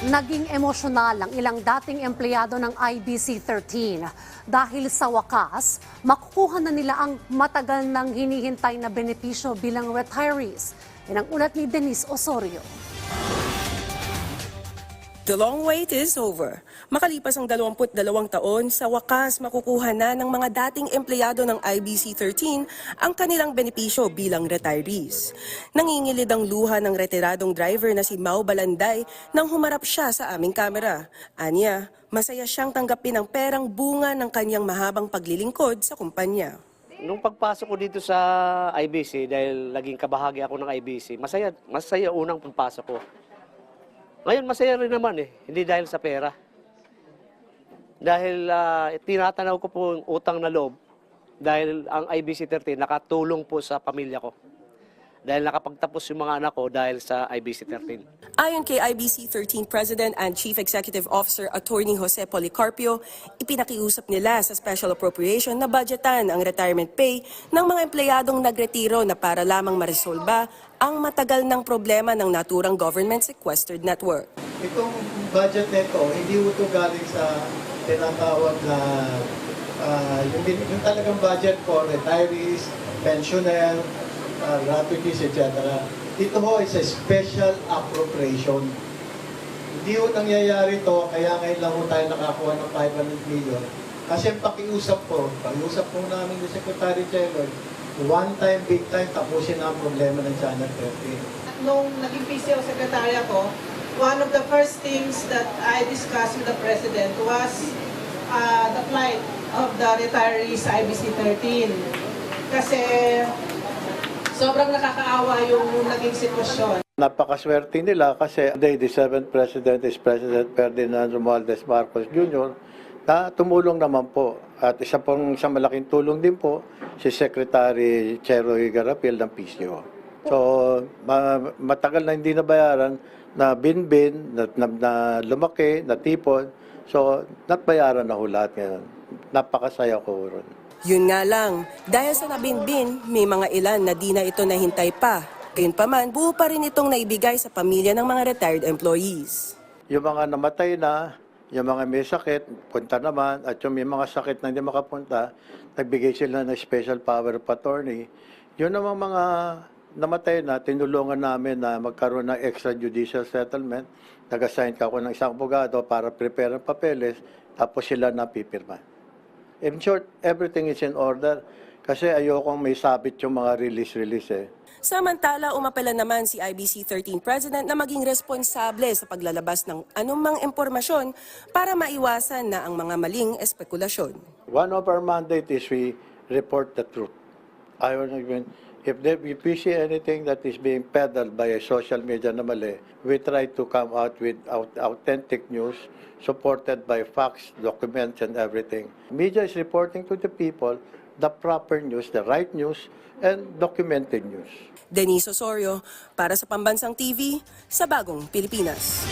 Naging emosyonal ang ilang dating empleyado ng IBC-13 dahil sa wakas, makukuha na nila ang matagal nang hinihintay na benepisyo bilang retirees. Yan ang ulat ni Denise Osorio. The long wait is over. Makalipas ang 22 taon, sa wakas makukuha na ng mga dating empleyado ng IBC-13 ang kanilang benepisyo bilang retirees. Nangingilid ang luha ng retiradong driver na si Mau Balanday nang humarap siya sa aming kamera. Anya, masaya siyang tanggapin ang perang bunga ng kanyang mahabang paglilingkod sa kumpanya. Nung pagpasok ko dito sa IBC, dahil naging kabahagi ako ng IBC, masaya, masaya unang pagpasok ko. Ngayon, masaya rin naman eh, hindi dahil sa pera. Dahil ah, tinatanaw ko po yung utang na loob, dahil ang IBC 13 nakatulong po sa pamilya ko. Dahil nakapagtapos yung mga anak ko dahil sa IBC 13. Ayon kay IBC 13 President and Chief Executive Officer Attorney Jose Policarpio, ipinakiusap nila sa special appropriation na budgetan ang retirement pay ng mga empleyadong nagretiro na para lamang maresolba ang matagal ng problema ng naturang government sequestered network. Itong budget nito, hindi ito galing sa tinatawag na ah, yung, yung talagang budget for retirees, pensioner, uh, gratuities, etc. Ito ho is a special appropriation. Hindi ho nangyayari to, kaya ngayon lang ho tayo nakakuha ng 500 million. Kasi pakiusap ko, pakiusap po namin ni Secretary General, one time, big time, tapusin na ang problema ng Channel 13. nung naging PCO secretary ako, one of the first things that I discussed with the President was uh, the plight of the retirees IBC 13. Kasi sobrang nakakaawa yung naging sitwasyon. Napakaswerte nila kasi the seventh president is President Ferdinand Romualdez Marcos Jr. na tumulong naman po. At isa pong isang malaking tulong din po si Secretary Chero Higarapil ng PCO. So, ma- matagal na hindi nabayaran na bin-bin, na, na, na lumaki, na tipon. So, natbayaran na ho lahat ngayon. Napakasaya ko ron. Yun nga lang, dahil sa nabinbin, may mga ilan na di na ito nahintay pa. Gayunpaman, buo pa rin itong naibigay sa pamilya ng mga retired employees. Yung mga namatay na, yung mga may sakit, punta naman, at yung may mga sakit na hindi makapunta, nagbigay sila ng special power of attorney. Yun namang mga namatay na, tinulungan namin na magkaroon ng extrajudicial settlement. Nag-assign ka ako ng isang abogado para prepare ang papeles, tapos sila napipirma. In short, everything is in order kasi ayokong may sabit yung mga release-release eh. Samantala, umapela naman si IBC 13 President na maging responsable sa paglalabas ng anumang impormasyon para maiwasan na ang mga maling espekulasyon. One of our mandate is we report the truth. I want to if, there, if we see anything that is being peddled by a social media na mali, we try to come out with au- authentic news supported by facts, documents, and everything. Media is reporting to the people the proper news, the right news, and documented news. Denise Osorio, para sa Pambansang TV, sa Bagong Pilipinas.